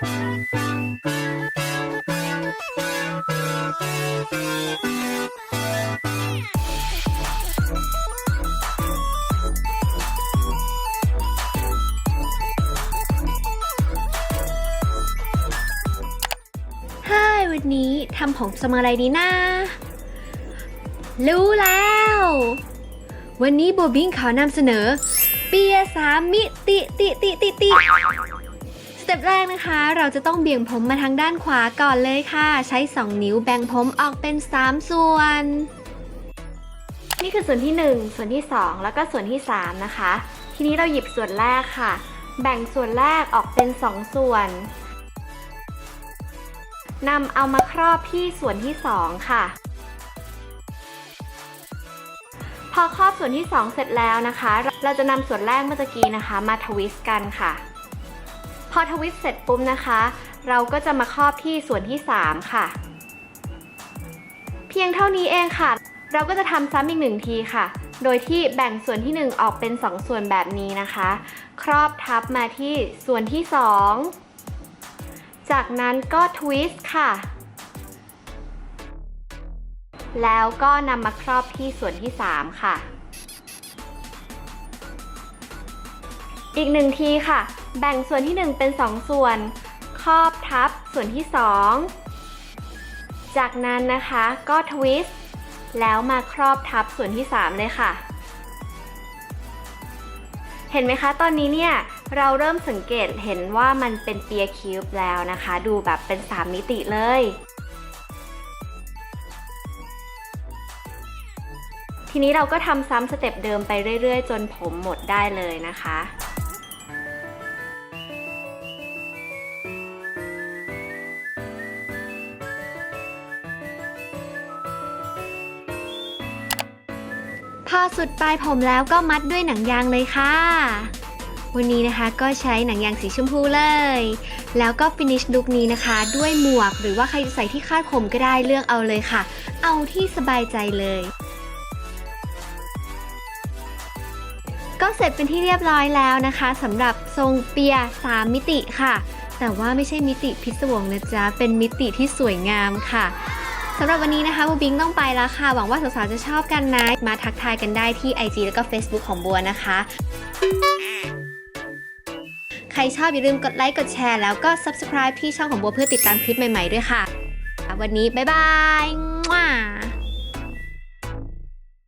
ฮ่ายวันนี้ทำผมทรอะไรดีนะ รู้แล้ว วันนี้โบบิงขอนำเสนอ เปียสามมิติติติติติ เต็ปแรกนะคะ เราจะต้องเบี่ยงผมมาทางด้านขวาก่อนเลยค่ะ ใช้ 2 นิ้วแบ่งผมออกเป็น 3 ส่วน นี่คือส่วนที่ 1 ส่วนที่ 2 แล้วก็ส่วนที่ 3 นะคะ ทีนี้เราหยิบส่วนแรกค่ะ แบ่งส่วนแรกออกเป็น 2 ส่วนนำเอามาครอบที่ส่วนที่ 2 ค่ะ พอครอบส่วนที่ 2 เสร็จแล้วนะคะ เราจะนำส่วนแรกเมื่อกี้นะคะ มาทวิสต์กันค่ะ อทวิสต์เสร็จปุ๊บนะคะ เราก็จะมาครอบที่ส่วนที่ 3 ค่ะ เพียงเท่านี้เองค่ะ เราก็จะทำซ้ำอีกหนึ่งทีค่ะ โดยที่แบ่งส่วนที่ 1 ออกเป็น 2 ส่วนแบบนี้นะคะ ครอบทับมาที่ส่วนที่ 2 จากนั้นก็ทวิสต์ค่ะ แล้วก็นำมาครอบที่ส่วนที่ 3 ค่ะ อีกหนึ่งทีค่ะ แบ่งส่วนที่ 1 เป็น 2 ส่วน ครอบทับส่วนที่ 2 จากนั้นนะคะก็ทวิสต์แล้วมาครอบทับส่วนที่ 3 เลยค่ะ เห็นไหมคะ ตอนนี้เนี่ยเราเริ่มสังเกตเห็นว่ามันเป็นเปียคิวบ์แล้วนะคะ ดูแบบเป็น 3 มิติเลย ทีนี้เราก็ทำซ้ำสเต็ปเดิมไปเรื่อยๆ จนผมหมดได้เลยนะคะ พอสุดปลายผมแล้วก็มัดด้วยหนังยางเลยค่ะ วันนี้นะคะก็ใช้หนังยางสีชมพูเลย แล้วก็ฟินิชลุคนี้นะคะ ด้วยหมวกหรือว่าใครจะใส่ที่คาดผมก็ได้เลือกเอาเลยค่ะ เอาที่สบายใจเลยก็เสร็จเป็นที่เรียบร้อยแล้วนะคะสำหรับทรงเปีย 3 มิติค่ะ แต่ว่าไม่ใช่มิติพิศวงนะจ๊ะ เป็นมิติที่สวยงามค่ะ สำหรับวันนี้นะคะบูบิงต้องไปแล้วค่ะ หวังว่าสาวๆจะชอบกันนะ มาทักทายกันได้ที่ IG แล้วก็ Facebook ของบัวนะคะ ใครชอบอย่าลืมกดไลค์กดแชร์แล้วก็ Subscribe ที่ช่องของบัวเพื่อติดตามคลิปใหม่ๆด้วยค่ะ วันนี้บ๊ายบาย